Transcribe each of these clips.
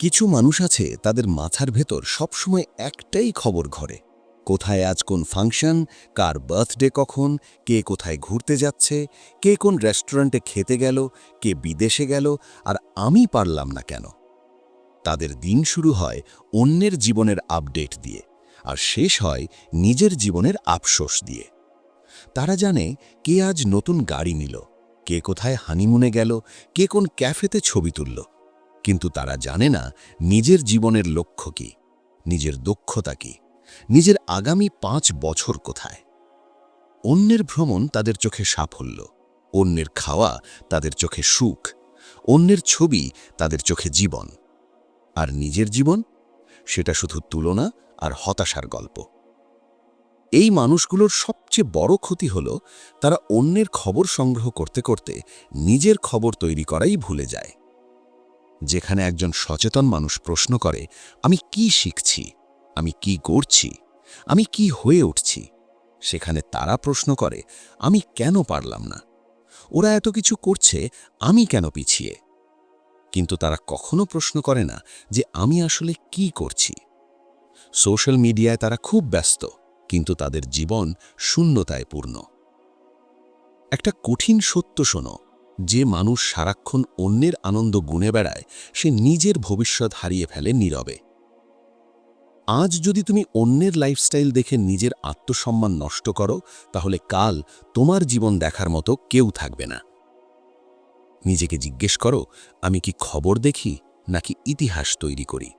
কিছু মানুষ আছে তাদের মাথার ভেতর সবসময় একটাই খবর ঘরে। কোথায় আজ কোন ফাংশন, কার বার্থডে কখন, কে কোথায় ঘুরতে যাচ্ছে, কে কোন রেস্টুরেন্টে খেতে গেল, কে বিদেশে গেল, আর আমি পারলাম না কেন? তাদের দিন শুরু হয় অন্যের জীবনের আপডেট দিয়ে, আর শেষ হয় নিজের জীবনের আফসোস দিয়ে। তারা জানে কে আজ নতুন গাড়ি নিল, কে কোথায় হানিমুনে গেল, কে কোন ক্যাফেতে ছবি তুলল। কিন্তু তারা জানে না নিজের জীবনের লক্ষ্য কি, নিজের দক্ষতা কি, নিজের আগামী পাঁচ বছর কোথায়। অন্যের ভ্রমণ তাদের চোখে সাফল্য, অন্যের খাওয়া তাদের চোখে সুখ, অন্যের ছবি তাদের চোখে জীবন। আর নিজের জীবন? সেটা শুধু তুলনা আর হতাশার গল্প। এই মানুষগুলোর সবচেয়ে বড় ক্ষতি হল তারা অন্যের খবর সংগ্রহ করতে করতে নিজের খবর তৈরি করাই ভুলে যায়। যেখানে একজন সচেতন মানুষ প্রশ্ন করে, আমি কি শিখছি? আমি কি করছি আমি কি হয়ে উঠছি? সেখানে তারা প্রশ্ন করে, আমি কেন পারলাম না? ওরা এত কিছু করছে, আমি কেন পিছিয়ে? কিন্তু তারা কখনো প্রশ্ন করে না যে, আমি আসলে কি করছি? সোশ্যাল মিডিয়ায় তারা খুব ব্যস্ত, কিন্তু তাদের জীবন শূন্যতায় পূর্ণ। একটা কঠিন সত্য শোনো যে মানুষ সারাক্ষণ অন্যের আনন্দ গুনে বেড়ায়, সে নিজের ভবিষ্যৎ হারিয়ে ফেলে নীরবে। আজ যদি তুমি অন্যের লাইফস্টাইল দেখে নিজের আত্মসম্মান নষ্ট করো, তাহলে কাল তোমার জীবন দেখার মতো কেউ থাকবে না। নিজেকে জিজ্ঞেস করো, আমি কি খবর দেখি নাকি ইতিহাস তৈরি করি?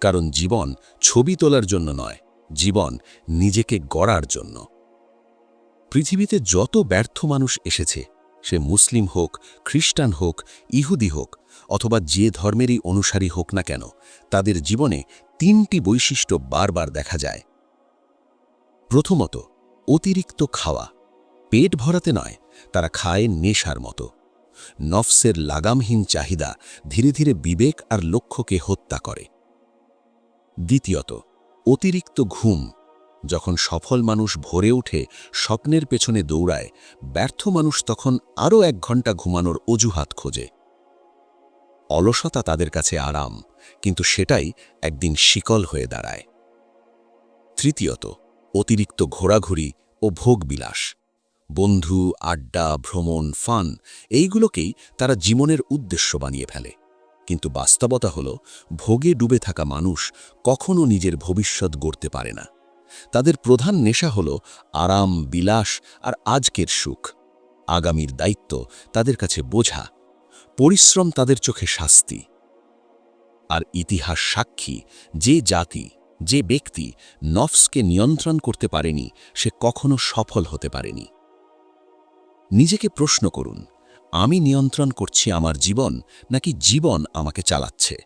কারণ জীবন ছবি তোলার জন্য নয়, জীবন নিজেকে গড়ার জন্য। পৃথিবীতে যত ব্যর্থ মানুষ এসেছে সে মুসলিম হোক, খ্রিস্টান হোক, ইহুদি হোক, অথবা যে ধর্মেরই অনুসারী হোক না কেন, তাদের জীবনে তিনটি বৈশিষ্ট্য বারবার দেখা যায়। প্রথমত, অতিরিক্ত খাওয়া। পেট ভরাতে নয়, তারা খায় নেশার মতো। নফসের লাগামহীন চাহিদা ধীরে ধীরে বিবেক আর লক্ষ্যকে হত্যা করে। দ্বিতীয়ত, অতিরিক্ত ঘুম। যখন সফল মানুষ ভরে উঠে স্বপ্নের পেছনে দৌড়ায়, ব্যর্থ মানুষ তখন আরও এক ঘণ্টা ঘুমানোর অজুহাত খোঁজে। অলসতা তাদের কাছে আরাম, কিন্তু সেটাই একদিন শিকল হয়ে দাঁড়ায়। তৃতীয়ত, অতিরিক্ত ঘোরাঘুরি ও ভোগবিলাস। বন্ধু, আড্ডা, ভ্রমণ, ফান, এইগুলোকেই তারা জীবনের উদ্দেশ্য বানিয়ে ফেলে। কিন্তু বাস্তবতা হল, ভোগে ডুবে থাকা মানুষ কখনও নিজের ভবিষ্যৎ গড়তে পারে না। তাদের প্রধান নেশা হল আরাম, বিলাস আর আজকের সুখ। আগামীর দায়িত্ব তাদের কাছে বোঝা, পরিশ্রম তাদের চোখে শাস্তি। আর ইতিহাস সাক্ষী, যে জাতি, যে ব্যক্তি নফসকে নিয়ন্ত্রণ করতে পারেনি, সে কখনো সফল হতে পারেনি। নিজেকে প্রশ্ন করুন, আমি নিয়ন্ত্রণ করছি আমার জীবন নাকি জীবন আমাকে চালাচ্ছে?